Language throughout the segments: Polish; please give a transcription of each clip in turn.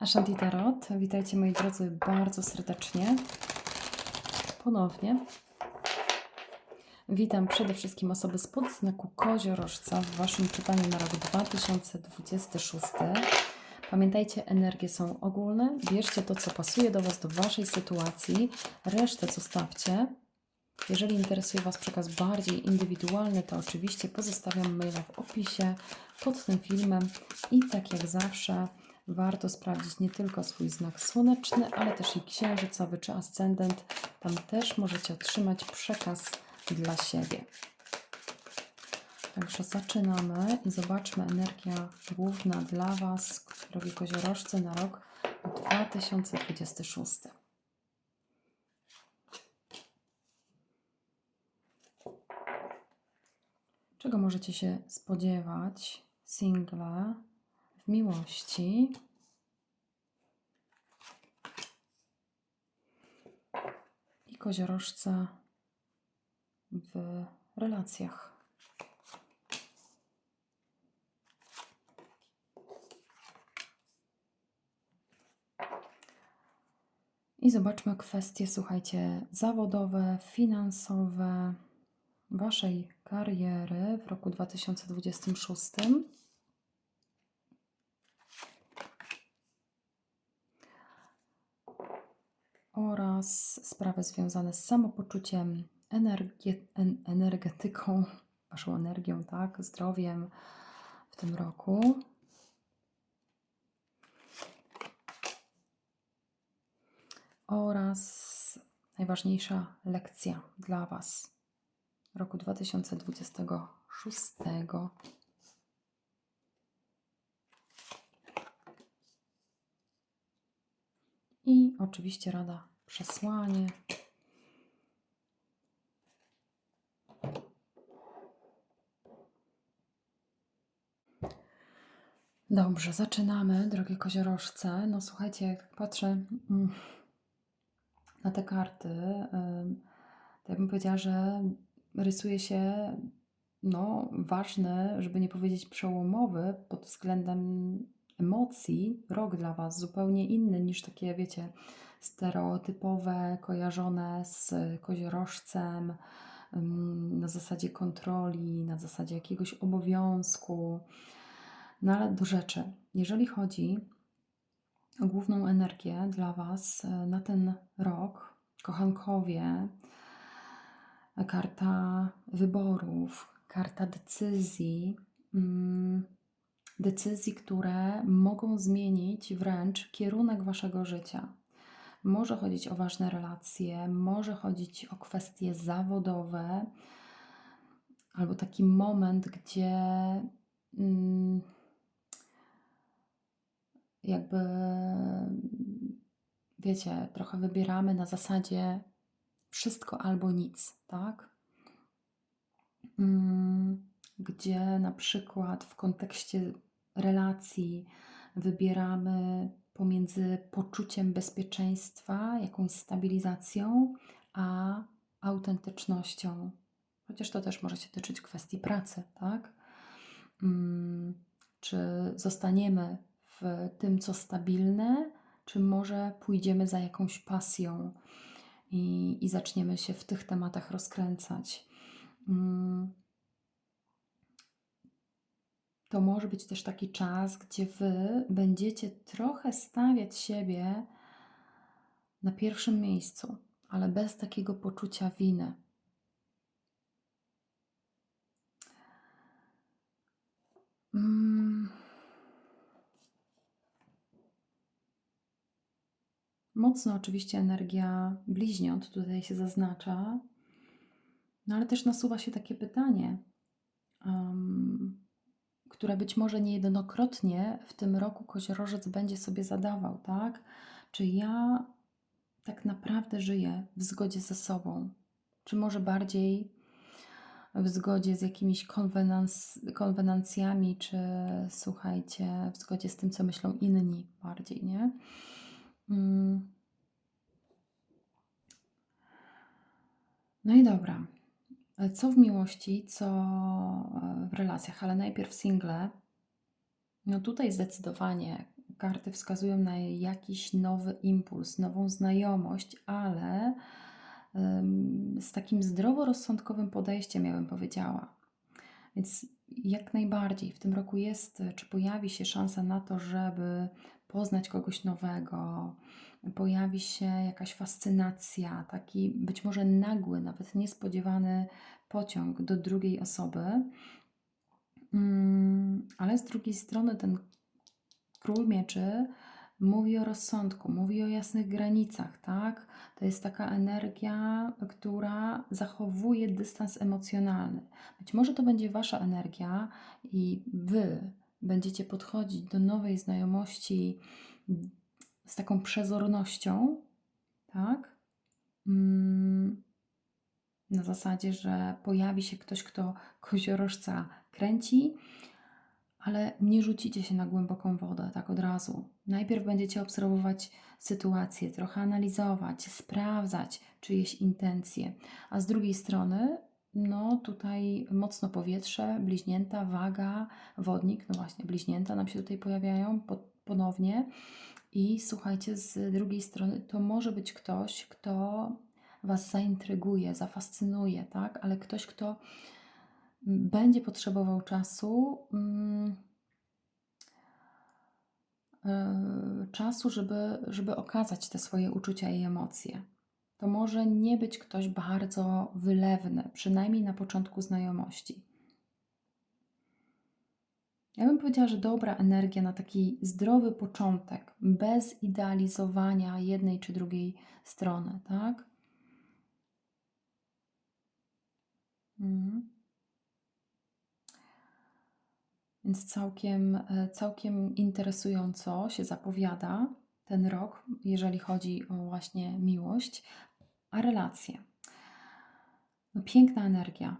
Ashanti Tarot. Witajcie moi drodzy bardzo serdecznie. Ponownie. Witam przede wszystkim osoby spod znaku koziorożca w Waszym czytaniu na rok 2026. Pamiętajcie, energie są ogólne. Bierzcie to, co pasuje do Was, do Waszej sytuacji. Resztę zostawcie. Jeżeli interesuje Was przekaz bardziej indywidualny, to oczywiście pozostawiam maila w opisie pod tym filmem. I tak jak zawsze, warto sprawdzić nie tylko swój znak słoneczny, ale też i księżycowy czy ascendent. Tam też możecie otrzymać przekaz dla siebie. Także zaczynamy i zobaczmy energia główna dla Was, drogie koziorożce, na rok 2026. Czego możecie się spodziewać, single, w miłości? I koziorożce w relacjach. I zobaczmy kwestie, słuchajcie, zawodowe, finansowe, Waszej kariery w roku 2026. Oraz sprawy związane z samopoczuciem, energie, en, energetyką, Waszą energią, tak, zdrowiem w tym roku. Oraz najważniejsza lekcja dla Was roku 2026. I oczywiście rada przesłanie. Dobrze, zaczynamy, drogie koziorożce. No słuchajcie, jak patrzę mm, na te karty, to ja bym powiedziała, że rysuje się no, ważny, żeby nie powiedzieć przełomowy pod względem emocji, rok dla Was zupełnie inny niż takie, wiecie, stereotypowe, kojarzone z koziorożcem, ym, na zasadzie kontroli, na zasadzie jakiegoś obowiązku. No ale do rzeczy. Jeżeli chodzi o główną energię dla Was e, na ten rok, kochankowie, karta wyborów, karta decyzji, mm, decyzji, które mogą zmienić wręcz kierunek Waszego życia. Może chodzić o ważne relacje, może chodzić o kwestie zawodowe, albo taki moment, gdzie mm, jakby wiecie, trochę wybieramy na zasadzie wszystko albo nic, tak? Mm, Gdzie na przykład w kontekście relacji wybieramy pomiędzy poczuciem bezpieczeństwa, jakąś stabilizacją, a autentycznością. Chociaż to też może się tyczyć kwestii pracy, tak? Mm, Czy zostaniemy w tym, co stabilne, czy może pójdziemy za jakąś pasją i, i zaczniemy się w tych tematach rozkręcać. To może być też taki czas, gdzie Wy będziecie trochę stawiać siebie na pierwszym miejscu, ale bez takiego poczucia winy. Mm. Mocno oczywiście energia bliźniąt tutaj się zaznacza, no ale też nasuwa się takie pytanie, um, które być może niejednokrotnie w tym roku koziorożec będzie sobie zadawał, tak? Czy ja tak naprawdę żyję w zgodzie ze sobą? Czy może bardziej w zgodzie z jakimiś konwenans, konwenancjami, czy słuchajcie, w zgodzie z tym, co myślą inni bardziej, nie? Mm. No i dobra. Co w miłości, co e, w relacjach, ale najpierw single. No tutaj zdecydowanie karty wskazują na jakiś nowy impuls, nową znajomość, ale z takim zdroworozsądkowym podejściem, ja bym powiedziała. Więc jak najbardziej w tym roku jest, czy pojawi się szansa na to, żeby poznać kogoś nowego, pojawi się jakaś fascynacja, taki być może nagły, nawet niespodziewany pociąg do drugiej osoby. Mm, ale z drugiej strony ten król mieczy mówi o rozsądku, mówi o jasnych granicach, tak? To jest taka energia, która zachowuje dystans emocjonalny. Być może to będzie wasza energia i wy będziecie podchodzić do nowej znajomości z taką przezornością, tak? Mm, na zasadzie, że pojawi się ktoś, kto koziorożca kręci, ale nie rzucicie się na głęboką wodę tak od razu. Najpierw będziecie obserwować sytuację, trochę analizować, sprawdzać czyjeś intencje, a z drugiej strony, no tutaj mocno powietrze, bliźnięta, waga, wodnik, no właśnie, bliźnięta nam się tutaj pojawiają ponownie. I słuchajcie, z drugiej strony, to może być ktoś, kto Was zaintryguje, zafascynuje, tak? Ale ktoś, kto będzie potrzebował czasu, mm, e, czasu, żeby, żeby okazać te swoje uczucia i emocje. To może nie być ktoś bardzo wylewny, przynajmniej na początku znajomości. Ja bym powiedziała, że dobra energia na taki zdrowy początek, bez idealizowania jednej czy drugiej strony, tak? Mhm. Więc całkiem, e, całkiem interesująco się zapowiada ten rok, jeżeli chodzi o właśnie miłość, a relacje. No, piękna energia.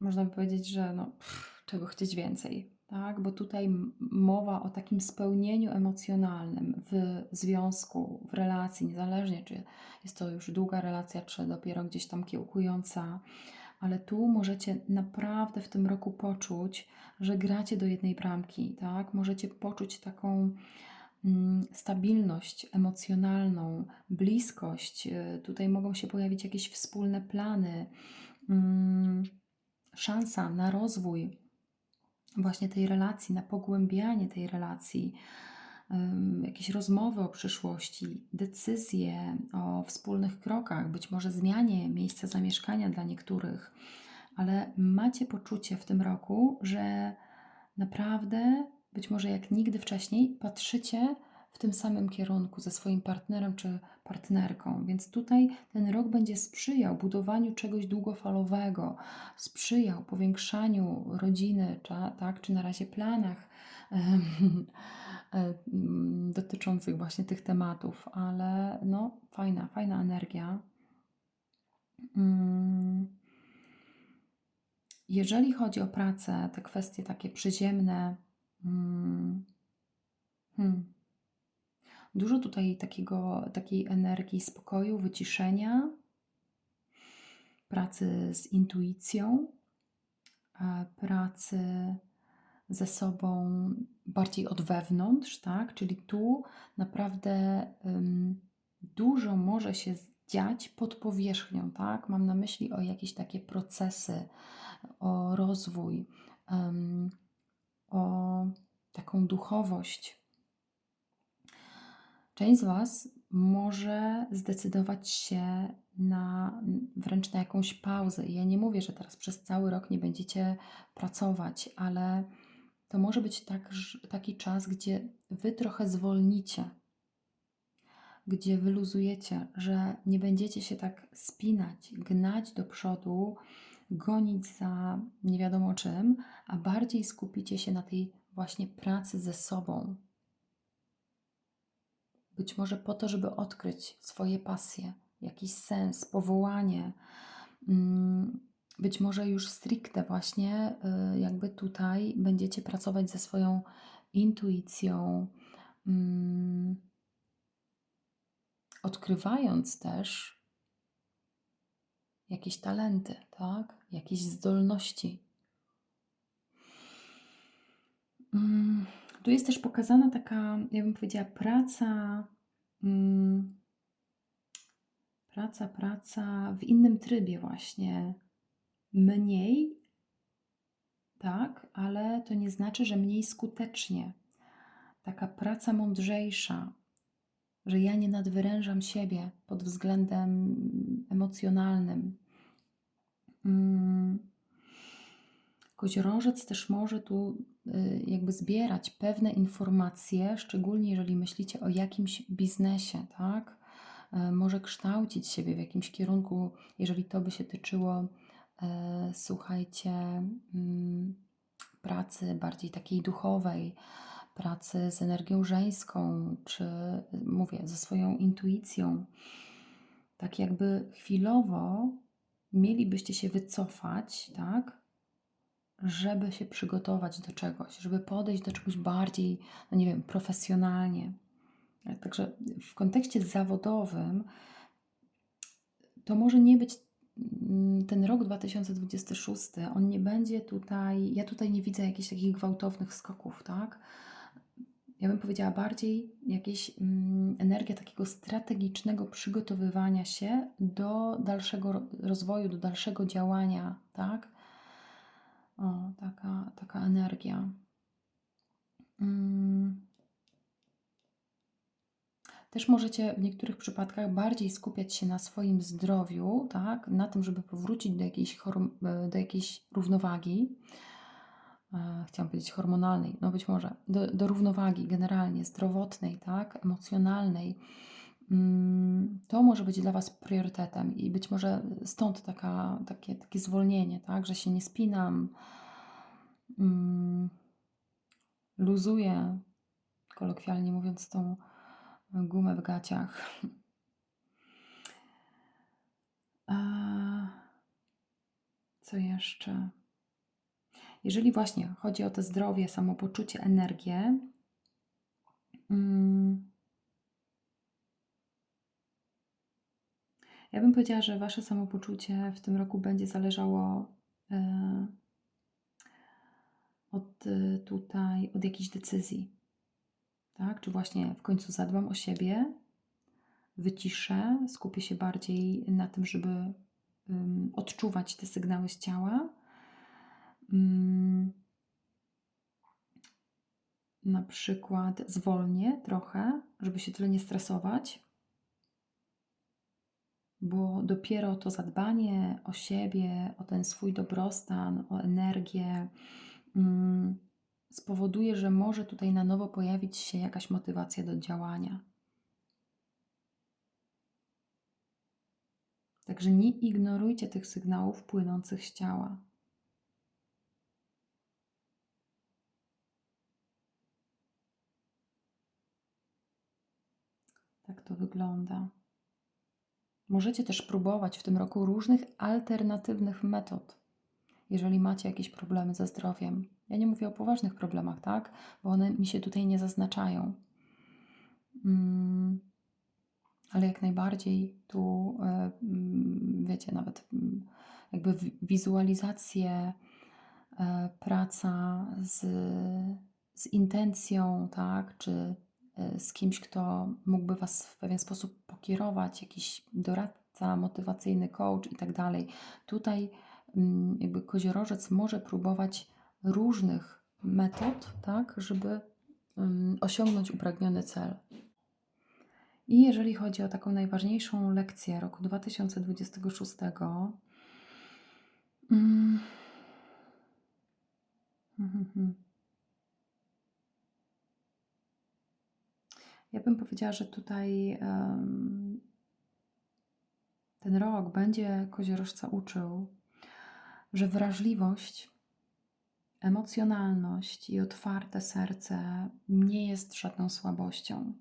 Można by powiedzieć, że no, pff, czego chcieć więcej, tak? Bo tutaj mowa o takim spełnieniu emocjonalnym w związku, w relacji, niezależnie czy jest to już długa relacja, czy dopiero gdzieś tam kiełkująca ale tu możecie naprawdę w tym roku poczuć, że gracie do jednej bramki, tak? Możecie poczuć taką stabilność emocjonalną, bliskość. Y, tutaj mogą się pojawić jakieś wspólne plany, mm, szansa na rozwój właśnie tej relacji, na pogłębianie tej relacji jakieś rozmowy o przyszłości, decyzje o wspólnych krokach, być może zmianie miejsca zamieszkania dla niektórych, ale macie poczucie w tym roku, że naprawdę, być może jak nigdy wcześniej, patrzycie w tym samym kierunku ze swoim partnerem czy partnerką. Więc tutaj ten rok będzie sprzyjał budowaniu czegoś długofalowego, sprzyjał powiększaniu rodziny, tak, czy na razie planach dotyczących właśnie tych tematów, ale no fajna, fajna energia. Mm. Jeżeli chodzi o pracę, te kwestie takie przyziemne, mm, hmm, dużo tutaj takiego, takiej energii spokoju, wyciszenia, pracy z intuicją, pracy ze sobą bardziej od wewnątrz, tak? Czyli tu naprawdę um, dużo może się dziać pod powierzchnią, tak? Mam na myśli o jakieś takie procesy, o rozwój, um, o taką duchowość. Część z Was może zdecydować się na wręcz na jakąś pauzę. Ja nie mówię, że teraz przez cały rok nie będziecie pracować, ale to może być tak, taki czas, gdzie wy trochę zwolnicie, gdzie wyluzujecie, że nie będziecie się tak spinać, gnać do przodu, gonić za nie wiadomo czym, a bardziej skupicie się na tej właśnie pracy ze sobą. Być może po to, żeby odkryć swoje pasje, jakiś sens, powołanie. Mm, być może już stricte właśnie y, jakby tutaj będziecie pracować ze swoją intuicją, mm, odkrywając też jakieś talenty, tak? Jakieś zdolności. Mm, Tu jest też pokazana taka, ja bym powiedziała, praca, mm, praca, praca w innym trybie właśnie. Mniej, tak, ale to nie znaczy, że mniej skutecznie. Taka praca mądrzejsza, że ja nie nadwyrężam siebie pod względem emocjonalnym. Mm. Koziorożec też może tu y, jakby zbierać pewne informacje, szczególnie jeżeli myślicie o jakimś biznesie, tak? E, może kształcić siebie w jakimś kierunku, jeżeli to by się tyczyło, e, słuchajcie, mm, pracy bardziej takiej duchowej, pracy z energią żeńską, czy mówię, ze swoją intuicją. Tak jakby chwilowo mielibyście się wycofać, tak? Żeby się przygotować do czegoś, żeby podejść do czegoś bardziej, no nie wiem, profesjonalnie. Także w kontekście zawodowym to może nie być mm, ten rok 2026, on nie będzie tutaj, ja tutaj nie widzę jakichś takich gwałtownych skoków, tak? Ja bym powiedziała bardziej jakieś mm, energia takiego strategicznego przygotowywania się do dalszego rozwoju, do dalszego działania, tak? O, taka, taka energia. Mm. Też możecie w niektórych przypadkach bardziej skupiać się na swoim zdrowiu, tak? na tym, żeby powrócić do jakiejś, do jakiejś równowagi. E, chciałam powiedzieć hormonalnej, no być może, do, do równowagi generalnie, zdrowotnej, tak? emocjonalnej. Mm, to może być dla Was priorytetem i być może stąd taka, takie, takie zwolnienie, tak? że się nie spinam, mm, luzuję, kolokwialnie mówiąc, tą gumę w gaciach. A co jeszcze? Jeżeli właśnie chodzi o to zdrowie, samopoczucie, energię, mm, ja bym powiedziała, że Wasze samopoczucie w tym roku będzie zależało e, od e, tutaj, od jakiejś decyzji tak? Czy właśnie w końcu zadbam o siebie, wyciszę, skupię się bardziej na tym, żeby um, odczuwać te sygnały z ciała. Um, na przykład zwolnię trochę, żeby się tyle nie stresować, bo dopiero to zadbanie o siebie, o ten swój dobrostan, o energię, um, spowoduje, że może tutaj na nowo pojawić się jakaś motywacja do działania. Także nie ignorujcie tych sygnałów płynących z ciała. Tak to wygląda. Możecie też próbować w tym roku różnych alternatywnych metod, jeżeli macie jakieś problemy ze zdrowiem. Ja nie mówię o poważnych problemach, tak? Bo one mi się tutaj nie zaznaczają. Mm, ale jak najbardziej tu, mm, wiecie, nawet mm, jakby wizualizacje, e, praca z, z intencją, tak? Czy z kimś, kto mógłby Was w pewien sposób pokierować, jakiś doradca, motywacyjny coach i tak dalej. Tutaj jakby koziorożec może próbować różnych metod, tak, żeby osiągnąć upragniony cel. I jeżeli chodzi o taką najważniejszą lekcję roku 2026, mm, ja bym powiedziała, że tutaj ten rok będzie koziorożca uczył, że wrażliwość Emocjonalność i otwarte serce nie jest żadną słabością.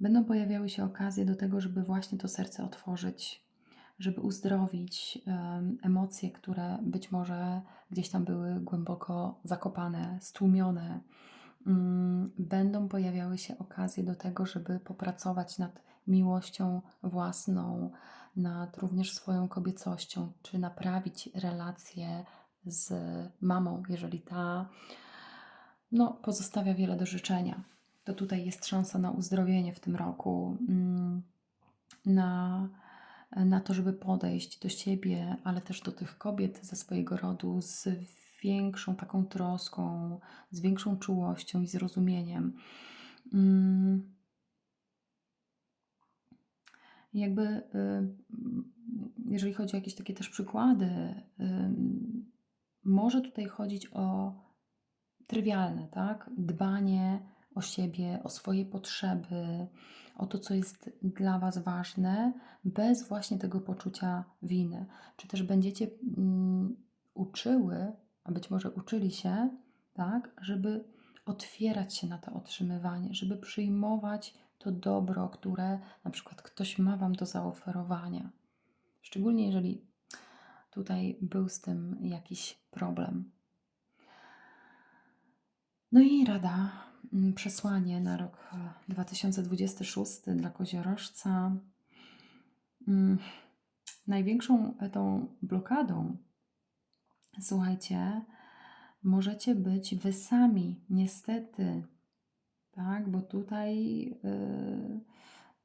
Będą pojawiały się okazje do tego, żeby właśnie to serce otworzyć, żeby uzdrowić emocje, które być może gdzieś tam były głęboko zakopane, stłumione. Mm, będą pojawiały się okazje do tego, żeby popracować nad miłością własną, nad również swoją kobiecością, czy naprawić relacje z mamą, jeżeli ta no, pozostawia wiele do życzenia. To tutaj jest szansa na uzdrowienie w tym roku, mm, na, na to, żeby podejść do siebie, ale też do tych kobiet ze swojego rodu z większą taką troską, z większą czułością i zrozumieniem. Mm. Jakby, y, jeżeli chodzi o jakieś takie też przykłady, y, może tutaj chodzić o trywialne, tak? Dbanie o siebie, o swoje potrzeby, o to, co jest dla Was ważne, bez właśnie tego poczucia winy. Czy też będziecie mm, uczyły, a być może uczyli się, tak, żeby otwierać się na to otrzymywanie, żeby przyjmować to dobro, które na przykład ktoś ma Wam do zaoferowania. Szczególnie jeżeli tutaj był z tym jakiś problem. No i rada, przesłanie na rok 2026 dla koziorożca. Mm, największą tą blokadą, słuchajcie, możecie być wy sami, niestety, tak, bo tutaj yy,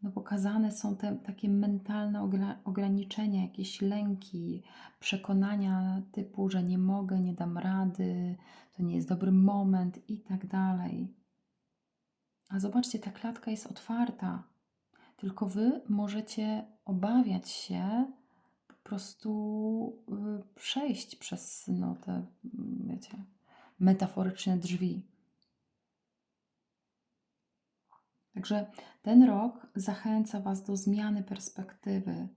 no pokazane są te takie mentalne ograniczenia, jakieś lęki, przekonania typu, że nie mogę, nie dam rady, to nie jest dobry moment i tak dalej. A zobaczcie, ta klatka jest otwarta. Tylko wy możecie obawiać się po prostu y, przejść przez no, te, wiecie, metaforyczne drzwi. Także ten rok zachęca Was do zmiany perspektywy,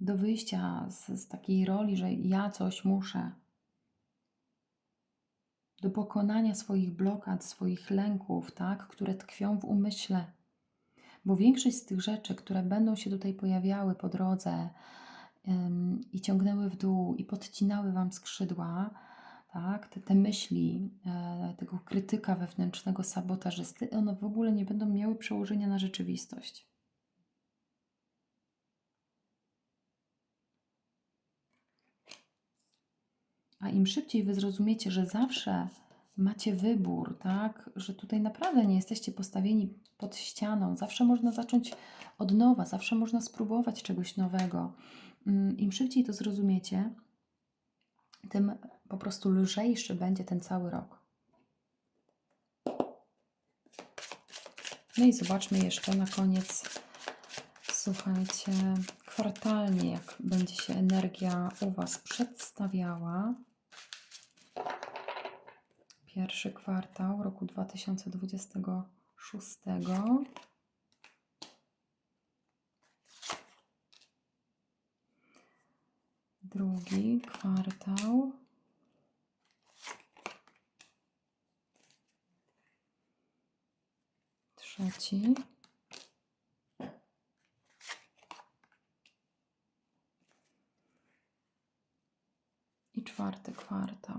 do wyjścia z, z takiej roli, że ja coś muszę, do pokonania swoich blokad, swoich lęków, tak, które tkwią w umyśle. Bo większość z tych rzeczy, które będą się tutaj pojawiały po drodze ym, i ciągnęły w dół i podcinały Wam skrzydła, tak, te, te myśli e, tego krytyka wewnętrznego sabotażysty, one w ogóle nie będą miały przełożenia na rzeczywistość. A im szybciej wy zrozumiecie, że zawsze macie wybór, tak, że tutaj naprawdę nie jesteście postawieni pod ścianą, zawsze można zacząć od nowa, zawsze można spróbować czegoś nowego. Mm, Im szybciej to zrozumiecie, tym po prostu lżejszy będzie ten cały rok. No i zobaczmy jeszcze na koniec, słuchajcie, kwartalnie, jak będzie się energia u Was przedstawiała. Pierwszy kwartał roku 2026. Drugi kwartał trzeci. I czwarty kwartał.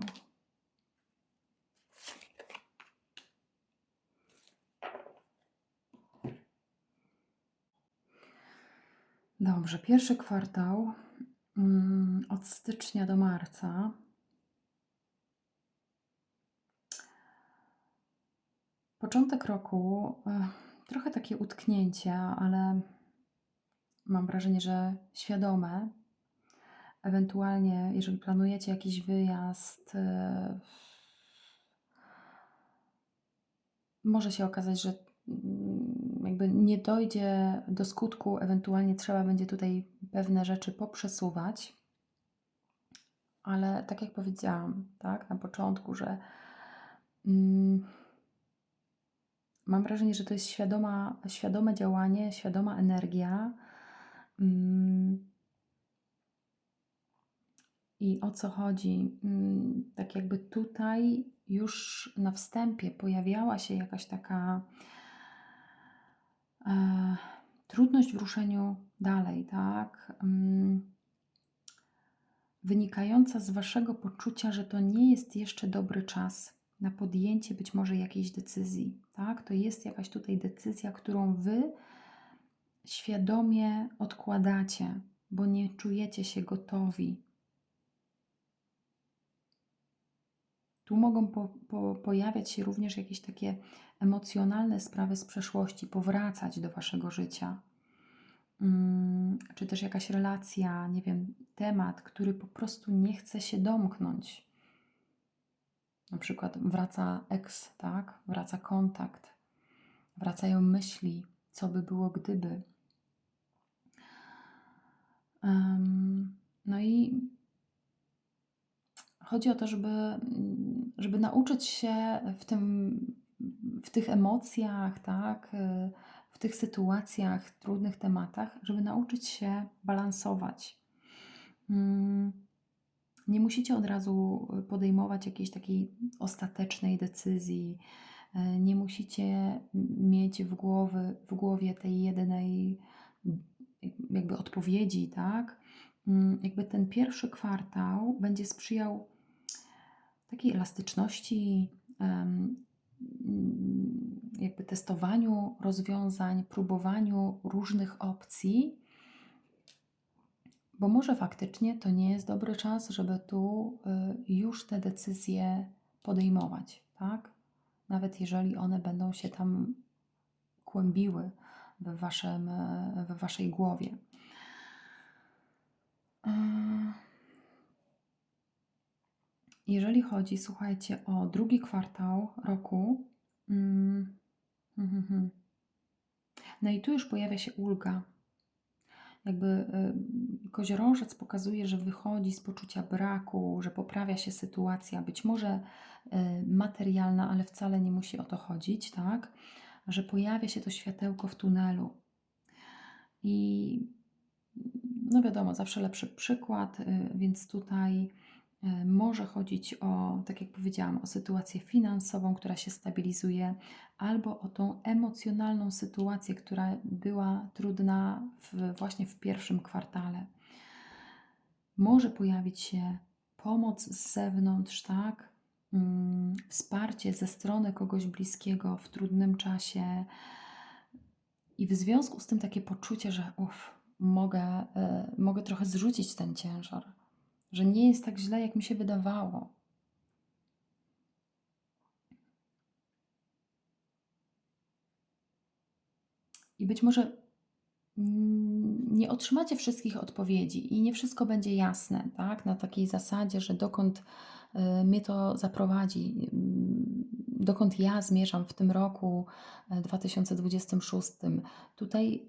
Dobrze, pierwszy kwartał mm, od stycznia do marca Początek roku, e, trochę takie utknięcie, ale mam wrażenie, że świadome. Ewentualnie, jeżeli planujecie jakiś wyjazd, e, może się okazać, że mm, jakby nie dojdzie do skutku, ewentualnie trzeba będzie tutaj pewne rzeczy poprzesuwać. Ale tak jak powiedziałam, tak, na początku, że. Mm, mam wrażenie, że to jest świadoma, świadome działanie, świadoma energia. Mm. I o co chodzi? Mm, tak jakby tutaj już na wstępie pojawiała się jakaś taka trudność w ruszeniu dalej, tak? Mm, wynikająca z waszego poczucia, że to nie jest jeszcze dobry czas na podjęcie być może jakiejś decyzji, tak? To jest jakaś tutaj decyzja, którą wy świadomie odkładacie, bo nie czujecie się gotowi. Tu mogą po, po, pojawiać się również jakieś takie emocjonalne sprawy z przeszłości, powracać do waszego życia. Mm, czy też jakaś relacja, nie wiem, temat, który po prostu nie chce się domknąć. Na przykład wraca eks, tak? Wraca kontakt, wracają myśli, co by było gdyby. Um, no i chodzi o to, żeby, żeby nauczyć się w, tym, w tych emocjach, tak, w tych sytuacjach, trudnych tematach, żeby nauczyć się balansować. Mm, nie musicie od razu podejmować jakiejś takiej ostatecznej decyzji. Nie musicie mieć w, głowy, w głowie tej jednej jakby odpowiedzi, tak? Mm, jakby ten pierwszy kwartał będzie sprzyjał takiej elastyczności, jakby testowaniu rozwiązań, próbowaniu różnych opcji, bo może faktycznie to nie jest dobry czas, żeby tu y, już te decyzje podejmować, tak? Nawet jeżeli one będą się tam kłębiły w, waszym, w waszej głowie. Jeżeli chodzi, słuchajcie, o drugi kwartał roku, mm, hmm, hmm, no i tu już pojawia się ulga. Jakby y, koziorożec pokazuje, że wychodzi z poczucia braku, że poprawia się sytuacja, być może y, materialna, ale wcale nie musi o to chodzić, tak? Że pojawia się to światełko w tunelu. I no wiadomo, zawsze lepszy przykład, y, więc tutaj może chodzić o, tak jak powiedziałam, o sytuację finansową, która się stabilizuje, albo o tą emocjonalną sytuację, która była trudna w, właśnie w pierwszym kwartale. Może pojawić się pomoc z zewnątrz, tak? Hmm, wsparcie ze strony kogoś bliskiego w trudnym czasie. I w związku z tym takie poczucie, że uff, mogę, y, mogę trochę zrzucić ten ciężar, że nie jest tak źle, jak mi się wydawało. I być może nie otrzymacie wszystkich odpowiedzi i nie wszystko będzie jasne, tak? Na takiej zasadzie, że dokąd y, mnie to zaprowadzi, dokąd ja zmierzam w tym roku 2026. Y, Tutaj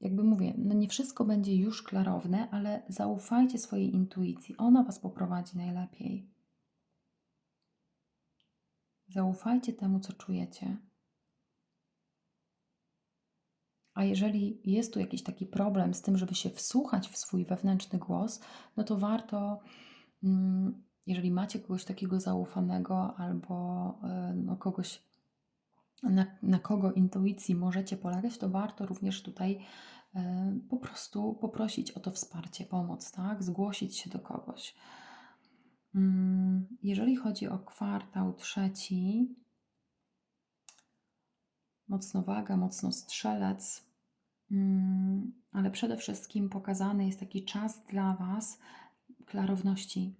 jakby mówię, no nie wszystko będzie już klarowne, ale zaufajcie swojej intuicji. Ona Was poprowadzi najlepiej. Zaufajcie temu, co czujecie. A jeżeli jest tu jakiś taki problem z tym, żeby się wsłuchać w swój wewnętrzny głos, no to warto, mm, jeżeli macie kogoś takiego zaufanego albo e, no, kogoś, na, na kogo intuicji możecie polegać, to warto również tutaj e, po prostu poprosić o to wsparcie, pomoc, tak? Zgłosić się do kogoś. Mm, jeżeli chodzi o kwartał trzeci, mocno waga, mocno strzelec, mm, ale przede wszystkim pokazany jest taki czas dla Was klarowności.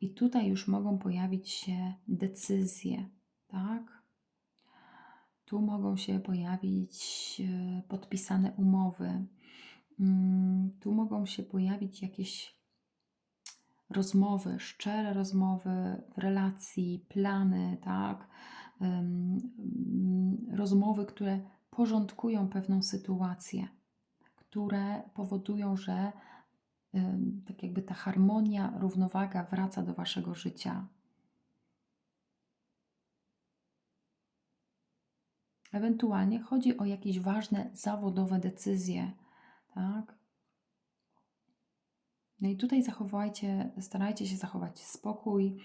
I tutaj już mogą pojawić się decyzje, tak? Tu mogą się pojawić e, podpisane umowy. Mm, tu mogą się pojawić jakieś rozmowy, szczere rozmowy w relacji, plany, tak? Rozmowy, które porządkują pewną sytuację, które powodują, że tak jakby ta harmonia, równowaga wraca do waszego życia. Ewentualnie chodzi o jakieś ważne zawodowe decyzje, tak? No i tutaj zachowajcie, starajcie się zachować spokój,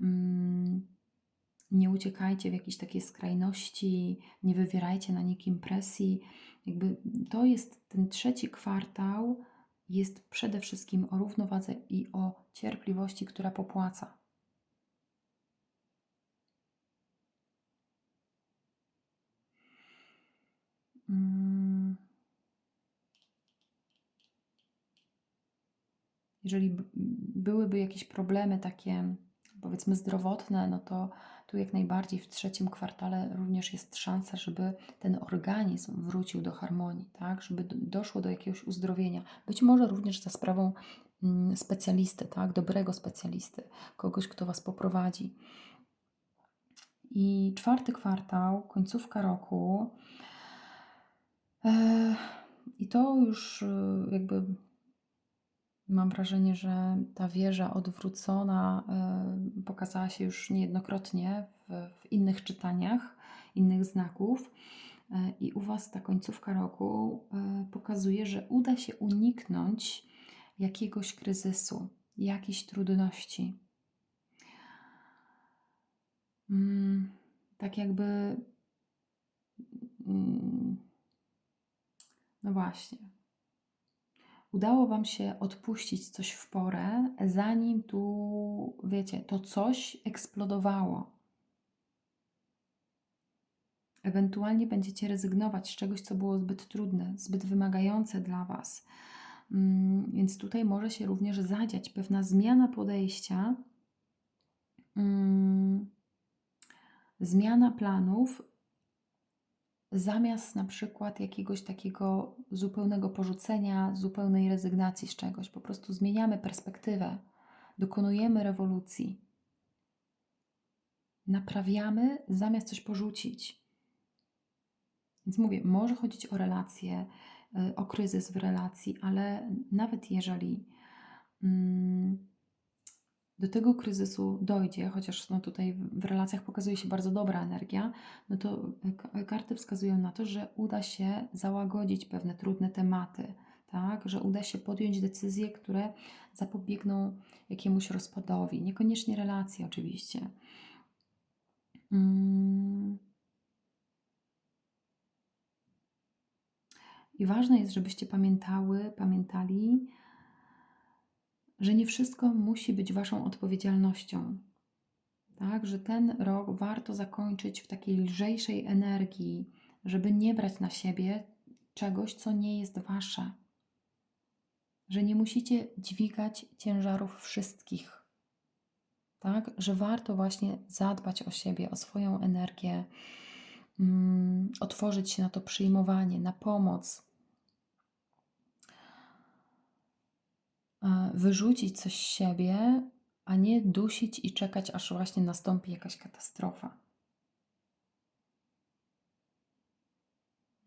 mm, nie uciekajcie w jakieś takie skrajności, nie wywierajcie na nikim presji. Jakby to jest ten trzeci kwartał, jest przede wszystkim o równowadze i o cierpliwości, która popłaca. Mm. Jeżeli byłyby jakieś problemy takie powiedzmy zdrowotne, no to tu jak najbardziej w trzecim kwartale również jest szansa, żeby ten organizm wrócił do harmonii, tak? Żeby do- doszło do jakiegoś uzdrowienia. Być może również za sprawą mm, specjalisty, tak? Dobrego specjalisty, kogoś, kto Was poprowadzi. I czwarty kwartał, końcówka roku. e, I to już e, jakby mam wrażenie, że ta wieża odwrócona e, pokazała się już niejednokrotnie w, w innych czytaniach, innych znaków. E, I u Was ta końcówka roku e, pokazuje, że uda się uniknąć jakiegoś kryzysu, jakichś trudności. Mm, tak jakby. mm, No właśnie. Udało Wam się odpuścić coś w porę, zanim tu, wiecie, to coś eksplodowało. Ewentualnie będziecie rezygnować z czegoś, co było zbyt trudne, zbyt wymagające dla Was. Mm, Więc tutaj może się również zadziać pewna zmiana podejścia, mm, zmiana planów, zamiast na przykład jakiegoś takiego zupełnego porzucenia, zupełnej rezygnacji z czegoś. Po prostu zmieniamy perspektywę, dokonujemy rewolucji. Naprawiamy zamiast coś porzucić. Więc mówię, może chodzić o relacje, y, o kryzys w relacji, ale nawet jeżeli mm, do tego kryzysu dojdzie, chociaż no tutaj w relacjach pokazuje się bardzo dobra energia, no to k- karty wskazują na to, że uda się załagodzić pewne trudne tematy, tak? Że uda się podjąć decyzje, które zapobiegną jakiemuś rozpadowi. Niekoniecznie relacje, oczywiście. Mm. I ważne jest, żebyście pamiętały, pamiętali, że nie wszystko musi być Waszą odpowiedzialnością. Tak, że ten rok warto zakończyć w takiej lżejszej energii, żeby nie brać na siebie czegoś, co nie jest Wasze. Że nie musicie dźwigać ciężarów wszystkich. Tak, że warto właśnie zadbać o siebie, o swoją energię, mm, otworzyć się na to przyjmowanie, na pomoc, wyrzucić coś z siebie, a nie dusić i czekać, aż właśnie nastąpi jakaś katastrofa.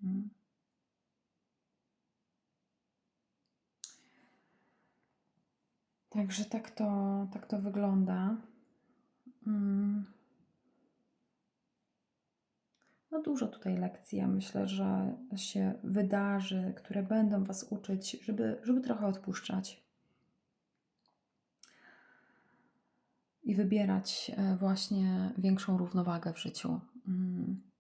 Mm. Także tak to, tak to wygląda. Mm. No dużo tutaj lekcji, ja myślę, że się wydarzy, które będą Was uczyć, żeby, żeby trochę odpuszczać. I wybierać e, właśnie większą równowagę w życiu. Mm.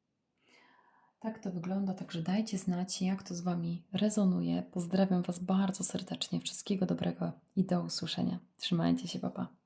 Tak to wygląda, także dajcie znać, jak to z Wami rezonuje. Pozdrawiam Was bardzo serdecznie, wszystkiego dobrego i do usłyszenia. Trzymajcie się, papa.